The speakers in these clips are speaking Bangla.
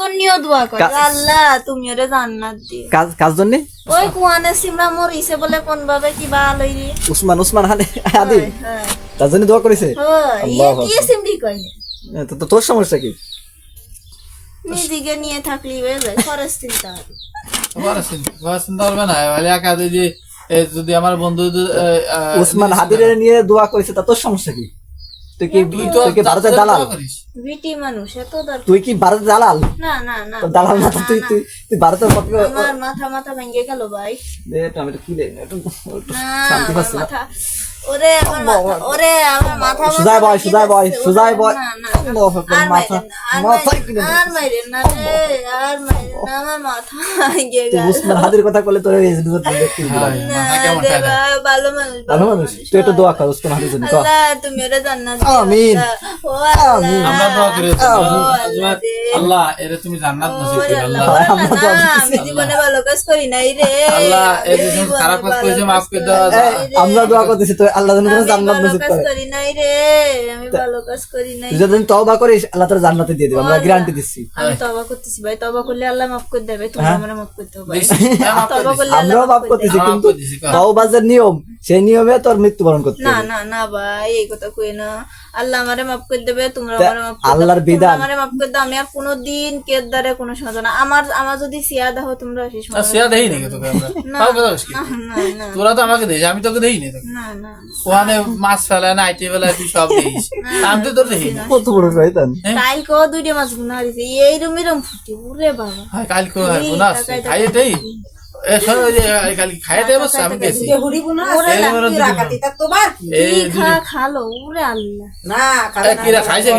জন্যও দোয়া করে। আল্লাহ তুমি ওরে জান্নাত দিও। কাজ কাজ জন্য? ওই কুয়ানে সিমরা মরিছে বলে কোন ভাবে কি ভালো রে। উসমান উসমান হাদি হাদি হ্যাঁ তার জন্য দোয়া করেছে? হয় ইয়ে কি সিমরি কই তো তো তোর সমস্যা কি? নিজেকে নিয়ে থাকলি হয়ে যায় খরচ চিন্তা হবে। চিন্তা করবে না বলে একা যদি যদি আমার বন্ধু উসমান হাদিরে নিয়ে দোয়া করেছে তা তোর সমস্যা কি? তুই কি তুই কি ভারতের দালাল? বিটি মানুষ এত তুই কি ভারতের দালাল? না না না। দালাল না তুই তুই তুই ভারতের পক্ষে আমার মাথা মাথা ভেঙে গেল ভাই। দে টমেটো কি একটু একটু না শান্তি পাচ্ছি না। মাথা। ওরে আমার ওরে আমার মাথা সুজাই বয় সুজাই বয় সুজাই বয়। না না আল্লাহু আকবার, আর মাথা মাইরেন মাথা কিনে আর মাইরেন না রে, আর মাইরেন না, আমার মাথা ভেঙে গেল। উসমান হাদির কথা বলে তোর এই দুটো দেখতে না মাথা কেমন রে ঠান্ডা। ভাই, ভালো মানুষ ভালো মানুষ। তুই একটু দোয়া কর উসমান হাদির জন্য আল্লাহ তুমি ওরে জান্নাত আমিন। ও। আমরা দোয়া করি আল্লাহ এরে তুমি জান্নাত নসিব করো আল্লাহ, আল্লাহ। না, না, না, জীবনে ভালো কাজ করি নাই রে। আল্লাহ এই তুমি খারাপ কাজ ভালো মাফ করে করি দেওয়া নাই এই, রে। আমরা দোয়া করতেছি তো আল্লাহ যেন তোর জান্নাত নসিব করে। করি নাই রে আমি ভালো কাজ করি নাই। তুই যদি তওবা করিস আল্লাহ তোর জান্নাতে দিয়ে দিবে আমরা গ্যারান্টি দিচ্ছি। আমি তওবা করতেছি ভাই তওবা করলে আল্লাহ মাফ করে দেবে তুমি হ্যাঁ? আমার মাফ করতে হবে তওবা হ্যাঁ, দিস। করলে আল্লাহ আমরাও মাফ মাফ করে করতেছি হ্যাঁ, কিন্তু। তওবার যে নিয়ম সেই নিয়মে তোর মৃত্যুবরণ করতে না না না ভাই এই কথা কই না। আল্লাহ আমারে মাফ করে দেবে তোমরা আমারে মাফ করে আল্লাহর বিধান। আমারে মাফ করে দাও আমি আর কোনোদিন কেদারে কোনো সমস্যা না। আমার আমার যদি সিয়া দাও তোমরা শেষ আর সেয়া দেই নাকি তোকে আমরা? তাও কথা বলিস না না না। তোরা তো আমাকে দিস আমি তোকে দেই নি না না ওখানে মাছ ফেলা না আইটে ফেলা তুই সব দিস আমি তো তোর না। কত বড় শয়তান। কালকেও দুইটা মাছ গুনা এইরম এরম ফুটে। উরে বাবা। হয় না দেই যে কালকে খাইয়ে দেই ওরে আল্লাহ। কিরা খাইছে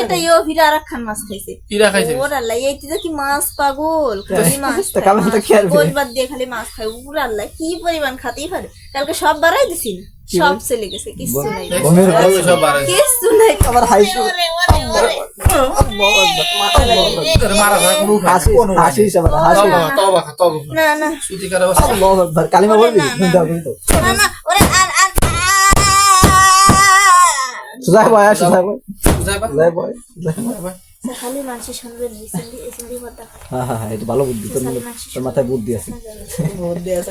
এটা ইও ফিরে আর খান মাছ খাইছে। কিরা খাইছে? ওরে আল্লাহ এই কি মাছ পাগল খালি মাছ দিয়ে খালি মাছ খায়। উরে আল্লাহ কি পরিমাণ খাতেই পারে? কালকে সব বাড়াই দিছি না। সব চলে গেছে কিছু নাই বমির দেখছিস? সব বাড়াই কিছু নাই আবার হাসি ওরে, ওরে, ওরে। তোর মারা ধরা কোনো উপায় হাসি নেই, কোনো উপায় হাসি নেই। আবার হাসি তওবা, তওবা খা, তওবা খা। না না সুতি করে বস। আল্লাহু আকবার কালিমা বলবি না, না। দাও কিন্তু না না ওরে আর আর সুজাই বয় সুজাই বয় বুঝাই পা? সুজাই বয় বুঝাই পা? খালি মানুষের সঙ্গে রিসেন্টলি রিসেন্টলি কথা হ্যাঁ হ্যাঁ হ্যাঁ এটা ভালো বুদ্ধি তোর তোর মাথায় বুদ্ধি আছে। দেখছ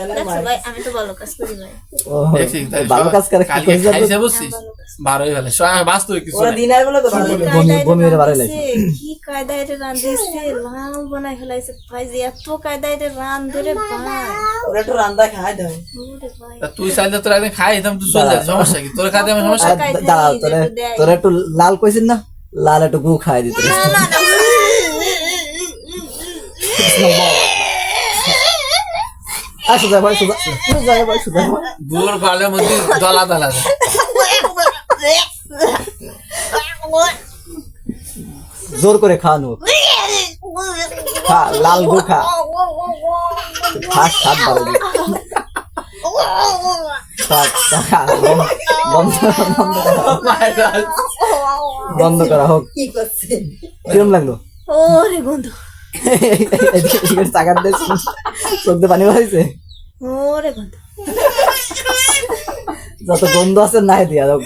ভাই। আমি তো ভালো কাজ করি ভাই। ও, দেখছিস, তাই ভালো কাজ করে কি কালকে করিস বুঝছিস? বার হয়ে সব বাস্তব কিছু নাই। কি বমি- কায়দায় বমি রে এর বাড়াই রাঁধিছে, কি কায়দায় রে রাঁধিছে? লাল বানাই ফেলাইছে ভাই যে এত কায়দায় রে রান ধরে ভাই ওরে ভাই। তা তুই চাইলে তোর একদিন খাই দিতাম তুই চলে যাবি সমস্যা কি? তোর খাতে আমার সমস্যা? দাঁড়াও তোরে তোরে একটু লাল কইছিস না? লাল একটু গু খাই দিতে মধ্যে দলা দলা জোর করে খাওয়ানো খা লাল গু খা খাস খাত ভালো খাত, খা, বন্ধ- বন্ধ বন্ধ করা হোক। কি করছেন? কিরম লাগল? ওরে বন্ধু। চাকার চোখ পানি বাড়াইছে ওরে বন্ধু। যত বন্ধু আছে নাই দিয়া দাও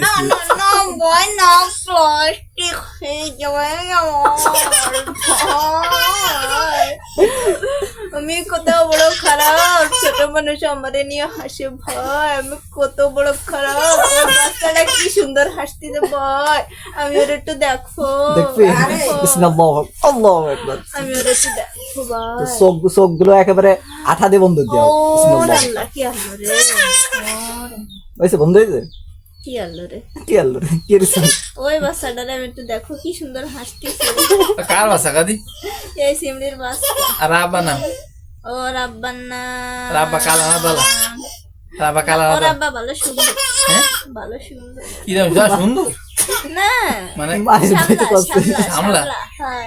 আমি কত বড় খারাপ ছোট মানুষ আমারে নিয়ে হাসে ভয় আমি কত বড় খারাপ বাচ্চাটা কি সুন্দর হাসতেছে ভয় আমি ওর একটু দেখো আমি ওর একটু দেখো চোখগুলো একেবারে আঠা দিয়ে বন্ধ হয়েছে বন্ধ হয়েছে? কি রে? কি আল্লাহ রে? কি রে ওই বাচ্চাটারে আমি একটু দেখো কি সুন্দর হাসতেছে। কার বাসা কাদি এই সিমড়ির বাচ্চা। আর রাব্বা না ও রাব্বান্না রাব্বা কালা না বালা? রাব্বা কালা না ও বালা। রাব্বা ভালো সুন্দর। হ্যাঁ? ভালো সুন্দর। কি সুন্দর। না। মানে হ্যাঁ।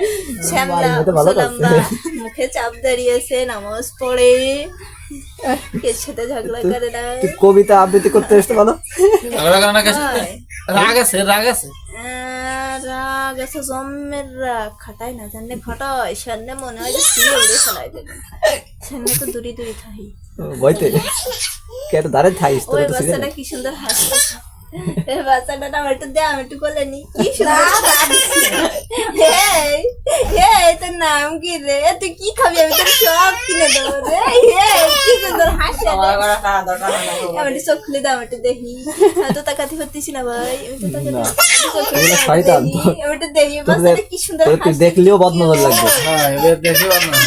শ্যামলা, বাড়ির মধ্যে ভালো মুসলম্বা, করছে। মুখে চাপ দাঁড়িয়েছে নামাজ পড়ে। কে সাথে ঝগড়া করে না তুই কবিতা আবৃত্তি করতে আসতে বলো। হয়। রাগ আছে রাগ আছে। রাগ আছে জম্মের রাগ। খাটাই না জানলে খটাই সামনে মনে হয় যে ছিঁড়ে উড়ে ফেলাই দেবে। সামনে তো দূরে দূরে থাকি। বইতে। কে একটু দাঁড়িয়ে থাকিস তোর ওই বাচ্চাটা কি সুন্দর হাসছে। এই বাচ্চাটা আমার একটু দে আমি একটু কোলে নি কি তোর নাম কি রে? তুই কি খাবি? আমি তোর সব কিনে দেবো রে। কি সুন্দর হাসি আমার হয় চোখ খুলে দাও একটু দেখি। তো তাকাতে না ভাই? দেখলেও বদনজর লাগবে। হ্যাঁ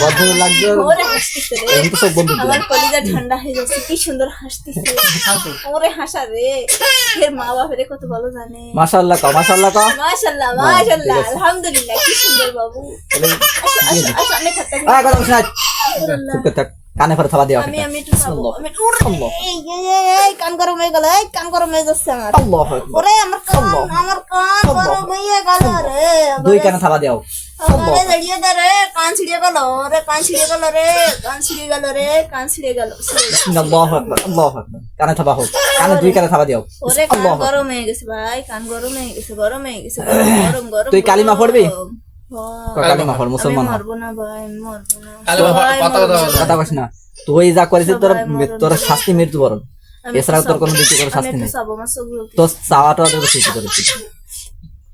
বদনজর লাগবে। ওরে হাসতেছে রে। এখন তো সব বন্ধু আমার কলিজা ঠান্ডা হয়ে যাচ্ছে কি সুন্দর হাসতেছে। হাসো। ওরে হাসা রে। এর মা বাপের কত ভালো জানে। মাশাআল্লাহ কা মাশাআল্লাহ কা মাশাল্লাহ মাশাল্লাহ আলহামদুলিল্লাহ কি সুন্দর বাবু। থাক। কানে পরে থাবা দিও আমি আমি একটু খাব। আমি এই, কান গরম হয়ে গেল এই কান গরম হয়ে যাচ্ছে আমার। আল্লাহু আকবার। ওরে আমার কান আমার কান গরম হয়ে গেল রে দুই কানে থাবা দিও আমারে দাঁড়িয়ে দে রে কান ছিড়ে গেল রে কান ছিড়ে গেল রে কান ছিড়ে গেল রে কান ছিড়ে গেল আল্লাহু আকবার। আল্লাহু আকবার। কানে থাবা হোক কানে দুই কানে থাবা দিও ওরে কান গরম হয়ে গেছে ভাই কান গরম হয়ে গেছে গরম হয়ে গেছে গরম গরম তুই কালিমা পড়বি? মুসলমান কথা কস না। তুই যা করেছিস তোর তোর শাস্তি মৃত্যুবরণ এছাড়াও তোর কোনো শাস্তি নেই। তোর চাওয়াটা তোর করেছিস।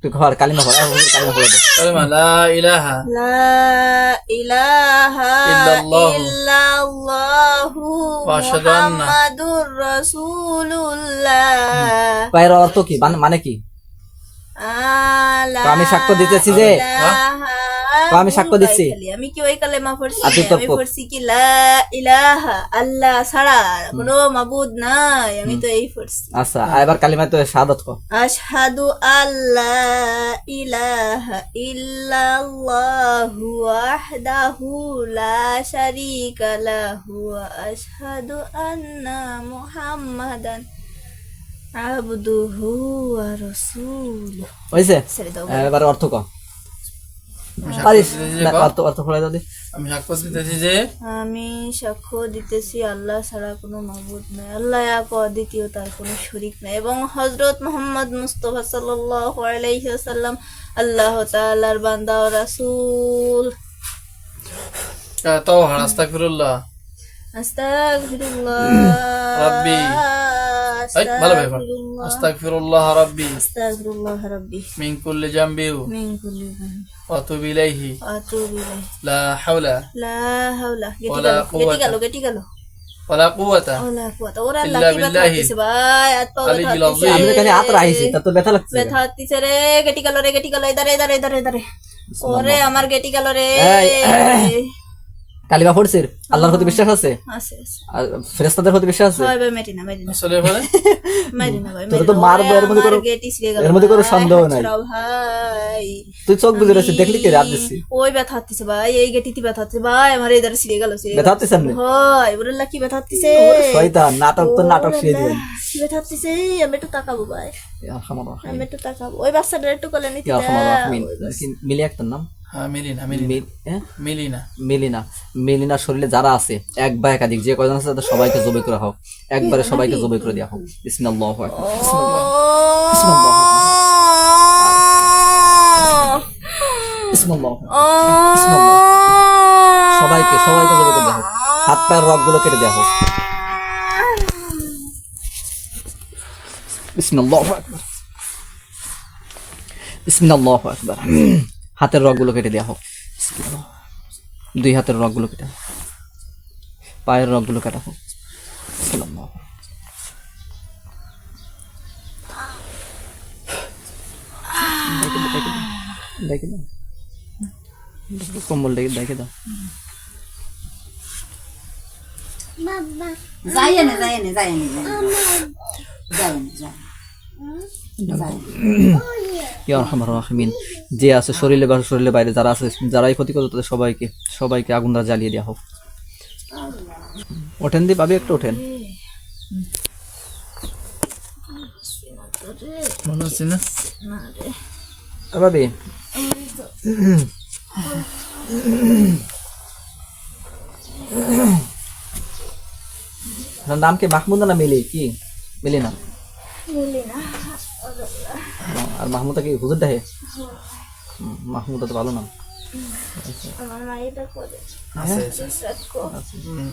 তুই ঘর কালিমা পড় কালিমা পড়ে কালিমা লা ইলাহা লা ইলাহা ইল্লাল্লাহু। ইল্লাল্লাহু ওয়া আশহাদু আন্না- মুহাম্মাদুর রাসূলুল্লাহ। পায়ের অর্থ কি? মানে- মানে কি? তো আমি সাক্ষ্য দিতেছি যে- তো আমি সাক্ষ্য দিচ্ছি। আমি কি ওই কালেমা পড়ছি তো আমি পড়ছি কি? লা ইলাহা আল্লাহ ছাড়া কোনো মাবুদ নাই আমি তো এই পড়ছি আচ্ছা এবার কালিমা তো শাহাদাত কর। আশহাদু আল্লাহ ইলাহা ইল্লাল্লাহু ওয়াহদাহু লা শারীকা লাহু আশহাদু আন্না মুহাম্মাদান। আবদুহু ওয়া রাসূলুহু হইছে? এবার অর্থ কর আমি সাক্ষ্য পারিস? দিতেছি অর্থ অর্থ পড়ে দাও আমি সাক্ষ্য দিতেছি যে আমি সাক্ষ্য দিতেছি আল্লাহ ছাড়া কোনো মাবুদ নাই। আল্লাহ এক ও দ্বিতীয় তার কোনো শরিক নাই। এবং হজরত মোহাম্মদ মুস্তফা সাল্লাল্লাহু আলাইহি ওয়াসাল্লাম আল্লাহ তাআলার বান্দা ও রাসূল। তাও আস্তাগফিরুল্লাহ। আস্তাগফিরুল্লাহ। রাব্বি। এই, ভালো ভাই আস্তাগফিরুল্লাহ। রাব্বি। আস্তাগফিরুল্লাহ রাব্বি। মিন কুল্লি জামবি মিন কুল্লি ওয়া আতুবু ইলাইহি ওয়া আতুবু ইলাইহি। লা হাওলা। লা হাওলা। গেটি গেল গেটি। গেল গেটি গেল। ওয়ালা কুওয়াতা। ওরা ইল্লা ব্যথা ভাই হাত পা ব্যথা আলিয়্যিল হচ্ছে। আযীম। আমি তো হাত রাখিছি তা তো ব্যথা লাগছে ব্যথা হচ্ছে রে গেটি গেল রে গেটি গেল। এদারে এদারে এদারে এদারে ওরে আমার গেটি গেল রে। কালিমা পড়ছিস আল্লাহর প্রতি বিশ্বাস আছে? আছে আছে। আর ফেরেশতাদের প্রতি বিশ্বাস আছে? ভাই ভাই মেটি না আসলে বলে মেটি ভাই তোরা তো না। মারবো, এর মধ্যে গেল এর মধ্যে ভাই, সন্দেহ নাই। ভাই। তুই চোখ বুঝে দেখলি কি রাত দিচ্ছি ওই ব্যথা হচ্ছে ভাই এই গেটিতে ব্যথা হচ্ছে ভাই আমার এদারে ছিঁড়ে গেল ছিঁড়ে ব্যথা হচ্ছে সামনে হয় ওরে লাকি ব্যথা হচ্ছে শয়তান নাটক তো নাটক শিয়ে দিবেন কি ব্যথা হচ্ছে আমি একটু তাকাবো ভাই। আমি একটু তাকাবো। ওই বাচ্চাটা একটু কোলে নিতে মিলি একটার নাম? মিলিনা মিলিনা। মিল- হ্যাঁ? মিলিনা। শরীরে যারা আছে এক বা একাধিক যে কয়জন আছে তাদের সবাইকে জবাই করা হোক একবারে সবাইকে জবাই করে দেওয়া হোক বিসমিল্লাহু। সবাইকে সবাইকে জবাই করে দেওয়া হোক হাত পায়ের রগগুলো কেটে দেওয়া হোক বিসমিল্লাহু। আকবার বিসমিল্লাহু। আকবার হাতের রগগুলো কেটে দেওয়া হোক। দুই হাতের রগগুলো কেটে হোক। পায়ের রগগুলো কাটা হোক। দেখে দাও, দেখে দেখে কম্বল ডেকে দেখে। দাও যায় না না না না ইয়া রাহিমিন। যে আছে শরীরে বা শরীরের বাইরে যারা আছে যারাই ক্ষতি করতো তাদের সবাইকে সবাইকে আগুন দ্বারা জ্বালিয়ে দেওয়া হোক। ওঠেন দি পাবি একটু ওঠেন। হচ্ছে না? নাম কি? মাহমুদ না মিলি? কি? মিলি না? ও, আর মাহমুদা কি হুজুর ডাহে মাহমুদা তো ভালো নাম।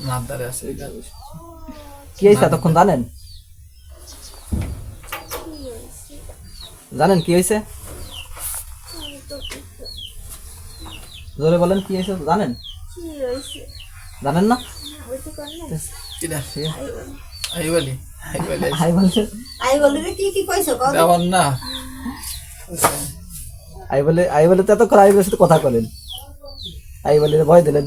মাদারে আছে কি হয়েছে এতক্ষণ জানেন? জানেন কি হয়েছে? জোরে বলেন কি হয়েছে জানেন? জানেন না? আই বলি আই বলি আই বলি কি কি কইছো কও না। আই বলে আই বলে তো এতক্ষণ আই বলে সাথে কথা বলেন। আই বলে ভয় দিলেন।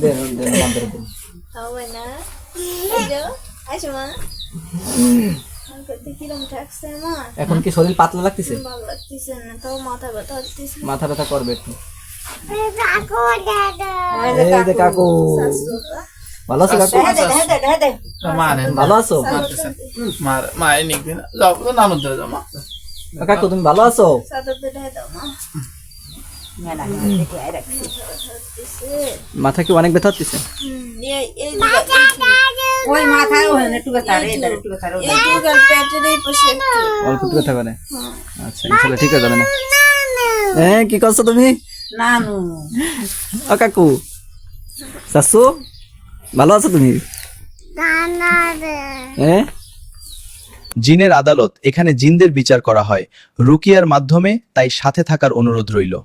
দেন দেন বান্ধব দেন হবে না। এই যে, আসো মা। আমাকে তো কিরম ঠেকছে আমার এখন কি শরীর পাতলা লাগতেছে? ভালো লাগতেছে না তাও মাথা ব্যথা হচ্ছে মাথা ব্যথা করবে একটু। এই এই যে কাকু। ভালো আছো কাকু? দে দে মানে ভালো আছো? মার মায়ের নিকবে না যাও তো নানুন ধরে যাও মা। কাকু তুমি ভালো আছো? মা মাথা কি অনেক ব্যথা হচ্ছে? ওই মাথায় একটু ব্যথা রে একটু ব্যথা রে অল্প একটু ব্যথা করে। আচ্ছা ইনশাল্লাহ ঠিক হয়ে যাবে না। হ্যাঁ কি করছ তুমি? নানু। ও কাকু। শাশু? ভালো আছো তুমি? হ্যাঁ? জিনের আদালত এখানে জিনদের বিচার করা হয়। রুকিয়ার মাধ্যমে তাই সাথে থাকার অনুরোধ রইল।